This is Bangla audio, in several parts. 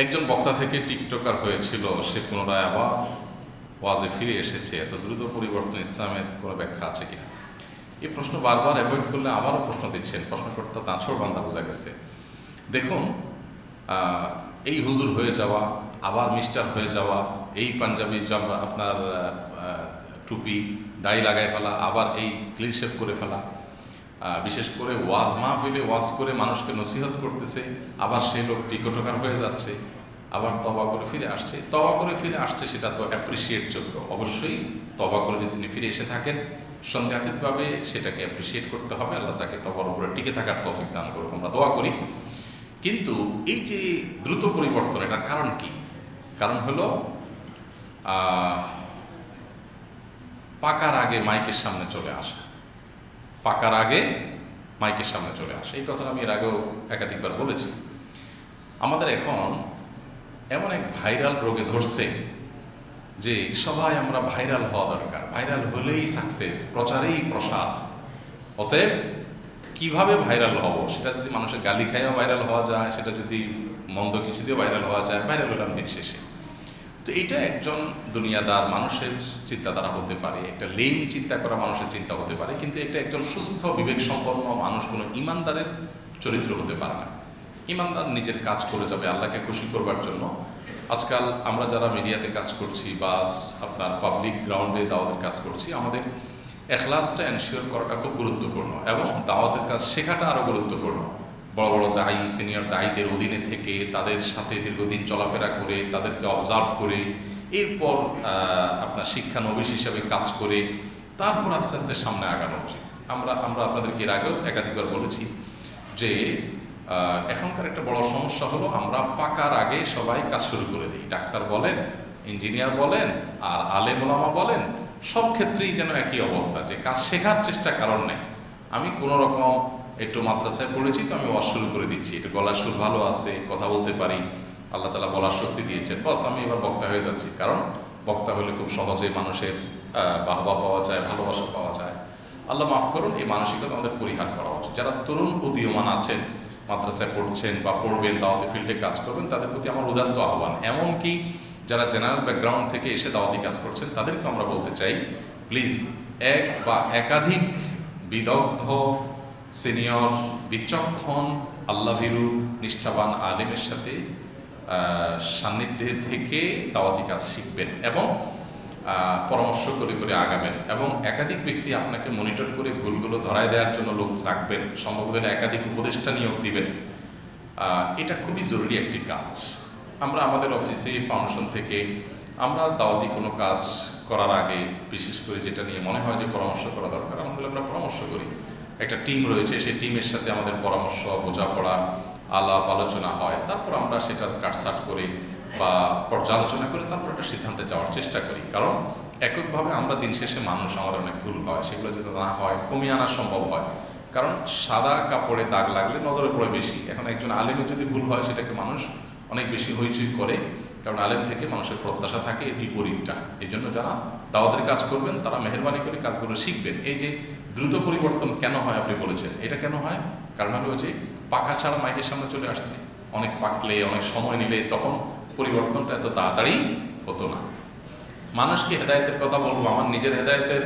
একজন বক্তা থেকে টিকটকার হয়েছিল, সে পুনরায় আবার ওয়াজে ফিরে এসেছে। এত দ্রুত পরিবর্তন ইসলামের কোনো ব্যাখ্যা আছে কিনা? এই প্রশ্ন বারবার অ্যাভয়েড করলে আবারও প্রশ্ন দিচ্ছেন। প্রশ্নকর্তা নাছর বান্দা বোঝা গেছে। দেখুন এই হুজুর হয়ে যাওয়া, আবার মিস্টার হয়ে যাওয়া, এই পাঞ্জাবি আপনার টুপি দাড়ি লাগাই ফেলা, আবার এই ক্লিন শেপ করে ফেলা বিশেষ করে ওয়াজ মাহফিলে ওয়াজ করে মানুষকে নসিহত করতেছে, আবার সেই লোক টিকটকার হয়ে যাচ্ছে, আবার তবা করে ফিরে আসছে। তবা করে ফিরে আসছে সেটা তো অ্যাপ্রিসিয়েট যোগ্য। অবশ্যই তবা করে যদি তিনি ফিরে এসে থাকেন সন্দেহাতীতভাবে সেটাকে অ্যাপ্রিসিয়েট করতে হবে, আল্লাহ তাকে তবার উপরে টিকে থাকার তৌফিক দান করুক, আমরা দোয়া করি। কিন্তু এই যে দ্রুত পরিবর্তন, এটার কারণ কি? কারণ হলো পাকার আগে মাইকের সামনে চলে আসা। পাকার আগে মাইকের সামনে চলে আসে। এই কথাটা আমি এর আগেও একাধিকবার বলেছি। আমাদের এখন এমন এক ভাইরাল রোগে ধরছে যে সবাই আমরা ভাইরাল হওয়া দরকার। ভাইরাল হলেই সাকসেস প্রচারেই প্রসার। অতএব কীভাবে ভাইরাল হব? সেটা যদি মানুষের গালি খাইয়া ভাইরাল হওয়া যায়, সেটা যদি মন্দ কিছু দিয়ে ভাইরাল হওয়া যায়, ভাইরাল হলাম দিন শেষে। তো এটা একজন দুনিয়াদার মানুষের চিন্তাধারা হতে পারে, একটা লেম চিন্তা করা মানুষের চিন্তা হতে পারে, কিন্তু এটা একজন সুস্থ বিবেক সম্পন্ন মানুষ, কোনো ইমানদারের চরিত্র হতে পারে না। ইমানদার নিজের কাজ করে যাবে, আল্লাহকে খুশি করবার জন্য। আজকাল আমরা যারা মিডিয়াতে কাজ করছি বা আপনার পাবলিক গ্রাউন্ডে দাওয়াতের কাজ করছি, আমাদের এখলাসটা এনশিওর করাটা খুব গুরুত্বপূর্ণ এবং দাওয়াতের কাজ শেখাটা আরও গুরুত্বপূর্ণ। বড় বড় দায়ী সিনিয়র দায়ীদের অধীনে থেকে তাদের সাথে দীর্ঘদিন চলাফেরা করে, তাদেরকে অবজার্ভ করে, এরপর আপনার শিক্ষানবিশ হিসাবে কাজ করে, তারপর আস্তে আস্তে সামনে আগানো উচিত। আমরা আমরা আপনাদেরকে এর আগেও একাধিকবার বলেছি যে এখনকার একটা বড় সমস্যা হলো আমরা পাকার আগে সবাই কাজ শুরু করে দিই। ডাক্তার বলেন ইঞ্জিনিয়ার বলেন, আর আলেম ওলামা বলেন, সব ক্ষেত্রেই যেন একই অবস্থা, যে কাজ শেখার চেষ্টা কারণ নেই। আমি কোনো রকম একটু মাদ্রাসায় পড়েছি তো আমি ওয়াজ শুরু করে দিচ্ছি। একটু গলার সুর ভালো আছে, কথা বলতে পারি। আল্লাহ তালা বলার শক্তি দিয়েছেন। বস, আমি এবার বক্তা হয়ে যাচ্ছি। কারণ বক্তা হলে খুব সহজে মানুষের বাহবা পাওয়া যায়, ভালোবাসা পাওয়া যায়। আল্লাহ মাফ করুন, এই মানসিকতা আমাদের পরিহার করা উচিত। যারা তরুণ উদীয়মান আছেন, মাদ্রাসায় পড়ছেন বা পড়বেন, দাওয়াতি ফিল্ডে কাজ করবেন, তাদের প্রতি আমার উদাত্ত আহ্বান। এমনকি যারা জেনারেল ব্যাকগ্রাউন্ড থেকে এসে দাওয়াতি কাজ করছেন, তাদেরকে আমরা বলতে চাই, প্লিজ, এক বা একাধিক বিদগ্ধ সিনিয়র বিচক্ষণ, আল্লাভীরু, নিষ্ঠাবান আলেমের সাথে সান্নিধ্যে থেকে দাওয়াতি কাজ শিখবেন এবং পরামর্শ করে করে আগাবেন এবং একাধিক ব্যক্তি আপনাকে মনিটর করে ভুলগুলো ধরায় দেওয়ার জন্য লোক রাখবেন। সম্ভব হলে একাধিক উপদেষ্টা নিয়োগ দিবেন। এটা খুবই জরুরি একটি কাজ। আমরা আমাদের অফিসে, ফাউন্ডেশন থেকে আমরা দাওয়াতি কোনো কাজ করার আগে, বিশেষ করে যেটা নিয়ে মনে হয় যে পরামর্শ করা দরকার, আমাদের আমরা পরামর্শ করি। একটা টিম রয়েছে, সেই টিমের সাথে আমাদের পরামর্শ, বোঝাপড়া, আলাপ, আলোচনা হয়। তারপর আমরা সেটার কাটসাট করে বা পর্যালোচনা করে, তারপর একটা সিদ্ধান্তে যাওয়ার চেষ্টা করি। কারণ এককভাবে আমরা দিন শেষে মানুষ, আমাদের অনেক ভুল হয়, সেগুলো যদি না হয়, কমিয়ে আনা সম্ভব হয়। কারণ সাদা কাপড়ে দাগ লাগলে নজরে পড়ে বেশি। এখন একজন আলেমের যদি ভুল হয়, সেটাকে মানুষ অনেক বেশি হইচই করে। কারণ আলেম থেকে মানুষের প্রত্যাশা থাকে এই বিপরীতটা। এই জন্য যারা দাওয়াতের কাজ করবেন, তারা মেহরবানি করে কাজগুলো শিখবেন। এই যে দ্রুত পরিবর্তন কেন হয় আপনি বলেছেন? এটা কেন হয়? কারণ হলো যে পাকা ছাড়া মাইকের সামনে চলে আসছে। অনেক পাকলে, অনেক সময় নিলে তখন পরিবর্তনটা এত তাড়াতাড়ি হতো না। মানুষকে হেদায়তের কথা বলব, আমার নিজের হেদায়তের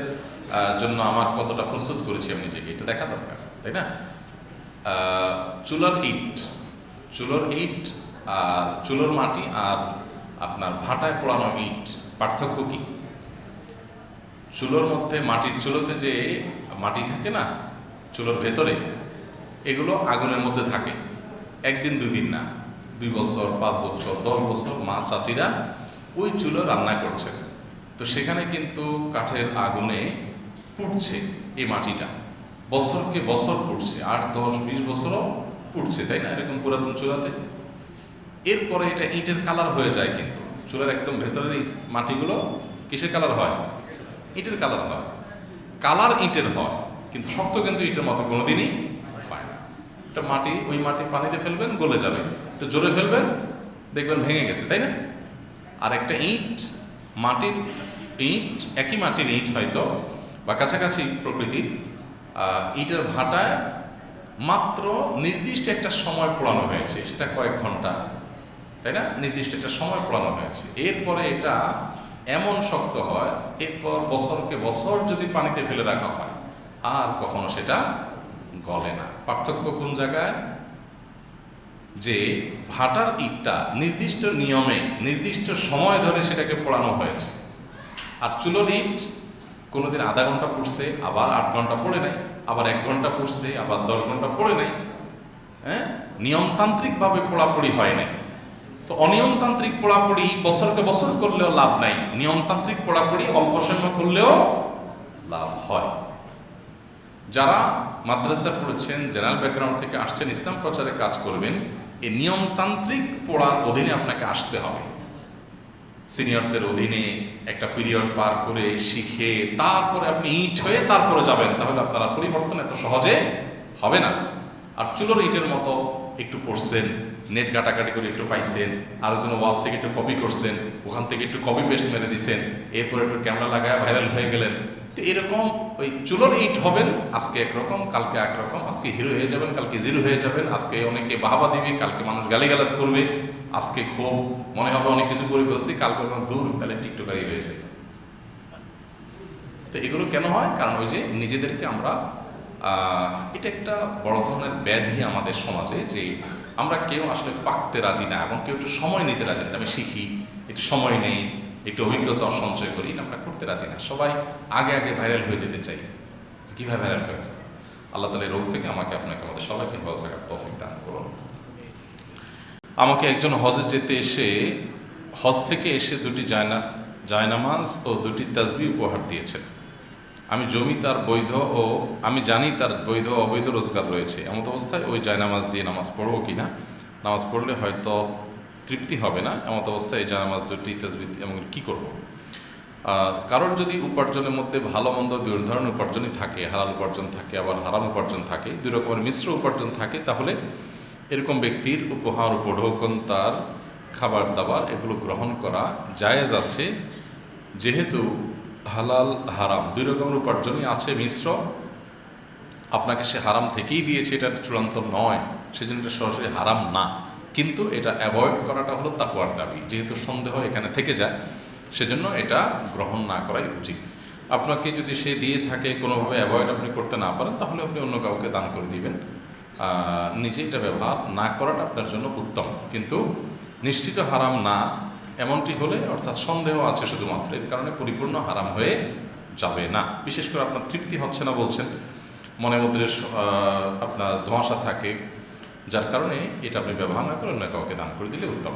জন্য আমার কতটা প্রস্তুত করেছি আমি নিজেকে, এটা দেখা দরকার, তাই না? চুলার ইট চুলোর ইট আর চুলোর মাটি আর আপনার ভাটায় পোড়ানো ইট পার্থক্য কি? চুলোর মধ্যে মাটির চুলোতে যে মাটি থাকে না, চুলোর ভেতরে, এগুলো আগুনের মধ্যে থাকে। একদিন, দুদিন না, দুই বছর, পাঁচ বছর, দশ বছর মা চাচিরা ওই চুলো রান্না করছে। তো সেখানে কিন্তু কাঠের আগুনে পুড়ছে এই মাটিটা। বছরকে বছর পুড়ছে, আট, দশ, বিশ বছরও পুড়ছে, তাই না? এরকম পুরাতন চুলাতে। এরপরে এটা ইটের কালার হয়ে যায় কিন্তু। চুলার একদম ভেতরের মাটিগুলো কিসের কালার হয়? ইটের কালার হয়। কালার ইটের হয়, কিন্তু শক্ত কিন্তু ইটের মতো কোনোদিনই হয় না। একটা মাটি, ওই মাটি পানিতে ফেলবেন, গলে যাবে। একটু জোরে ফেলবেন, দেখবেন ভেঙে গেছে, তাই না? আর একটা ইট, মাটির ইট, একই মাটির ইট হয়তো বা কাছাকাছি প্রকৃতির ইটের ভাটায় মাত্র নির্দিষ্ট একটা সময় পোড়ানো হয়েছে, সেটা কয়েক ঘণ্টা, তাই না? নির্দিষ্ট একটা সময় পড়ানো হয়েছে। এরপরে এটা এমন শক্ত হয়, এরপর বছরকে বছর যদি পানিতে ফেলে রাখা হয়, আর কখনো সেটা গলে না। পার্থক্য কোন জায়গায়? যে ভাটার ইটটা নির্দিষ্ট নিয়মে, নির্দিষ্ট সময় ধরে সেটাকে পোড়ানো হয়েছে। আর চুলোর ইট কোনোদিন আধা ঘণ্টা পড়ছে, আবার আট ঘণ্টা পড়ে নাই, আবার এক ঘণ্টা পড়ছে, আবার দশ ঘণ্টা পড়ে নাই। হ্যাঁ? নিয়মতান্ত্রিকভাবে পোড়াপড়ি হয় নাই। তো অনিয়মতান্ত্রিক পড়াপড়ি বছরকে বছর করলেও লাভ নাই। নিয়মতান্ত্রিক পড়াপড়ি অল্প সময় করলেও লাভ হয়। যারা মাদ্রাসা পড়েছেন, জেনারেল ব্যাকগ্রাউন্ড থেকে আসছেন, ইসলাম প্রচারে কাজ করবেন, এই নিয়মতান্ত্রিক পড়ার অধীনে আপনাকে আসতে হবে। সিনিয়রদের অধীনে একটা পিরিয়ড পার করে শিখে তারপরে আপনি ইট হয়ে তারপরে যাবেন, তাহলে আপনার পরিবর্তন এত সহজে হবে না। আর চুলোর ইটের মতো একটু পড়ছেন নেট ঘাটাঘাটি করে একটু পাইছেন আর যেন ওয়াজ থেকে একটু কপি করছেন, ওখান থেকে একটু কপি পেস্ট মেরে দিছেন, এরপর একটু ক্যামেরা লাগায় ভাইরাল হয়ে গেলেন। তো এরকম ওই চুলোর ইট হবেন, আজকে একরকম, কালকে একরকম, আজকে হিরো হয়ে যাবেন, কালকে জিরো হয়ে যাবেন, আজকে অনেকে বাহাবা দিবে, কালকে মানুষ গালিগালাজ করবে, আজকে খুব মনে হবে অনেক কিছু করে ফেলছি, কালকে কোনো দূর, তাহলে টিকটকারি হয়ে যায় তো এগুলো কেন হয়? কারণ ওই যে নিজেদেরকে আমরা এটা একটা বড় ধরনের ব্যাধি আমাদের সমাজে যে আমরা কেউ আসলে পাকতে রাজি না এবং কেউ একটু সময় নিতে রাজি না। আমি শিখি, একটু সময় নেই, একটু অভিজ্ঞতা সঞ্চয় করি, এটা আমরা করতে রাজি না। সবাই আগে আগে ভাইরাল হয়ে যেতে চাই। কীভাবে ভাইরাল হয়ে যায়? আল্লাহ তালা রোগ থেকে আমাকে, আপনাকে, আমাদের সবাইকে ভালো থাকার তৌফিক দান করুন। আমাকে একজন হজে যেতে এসে, হজ থেকে এসে দুটি জায়না, জায়নামাজ ও দুটি তাজবি উপহার দিয়েছেন। আমি জমি তার বৈধ ও আমি জানি তার বৈধ অবৈধ রোজগার রয়েছে। এমত অবস্থায় ওই জায়নামাজ দিয়ে নামাজ পড়ব কি না নামাজ পড়লে হয়তো তৃপ্তি হবে না? এমত অবস্থায় এই জায়নামাজ দুটি তাজবি এবং কী করব? কারোর যদি উপার্জনের মধ্যে ভালো মন্দ দুই ধরনের উপার্জনই থাকে, হালাল উপার্জন থাকে, আবার হারাম উপার্জন থাকে, দুই রকমের মিশ্র উপার্জন থাকে, তাহলে এরকম ব্যক্তির উপহার, উপঢৌকন, তার খাবার দাবার এগুলো গ্রহণ করা জায়েজ আছে। যেহেতু হালাল, হারাম, দুই রকমের উপার্জনই আছে মিশ্র। আপনাকে সে হারাম থেকেই দিয়েছে, এটা চূড়ান্ত নয়। সেজন্য এটা সরাসরি হারাম না। কিন্তু এটা অ্যাভয়েড করাটা হলো তাকুয়ার দাবি। যেহেতু সন্দেহ এখানে থেকে যায়, সেজন্য এটা গ্রহণ না করাই উচিত। আপনাকে যদি সে দিয়ে থাকে, কোনোভাবে অ্যাভয়েড আপনি করতে না পারেন, তাহলে আপনি অন্য কাউকে দান করে দিবেন। নিজে এটা ব্যবহার না করাটা আপনার জন্য উত্তম। কিন্তু নিশ্চিত হারাম না এমনটি হলে অর্থাৎ সন্দেহ আছে শুধুমাত্র, এর কারণে পরিপূর্ণ হারাম হয়ে যাবে না। বিশেষ করে আপনার তৃপ্তি হচ্ছে না বলছেন, মনের মধ্যে আপনার ধোঁয়াশা থাকে, যার কারণে এটা আপনি ব্যবহার না করে অন্য কাউকে দান করে দিলে উত্তম।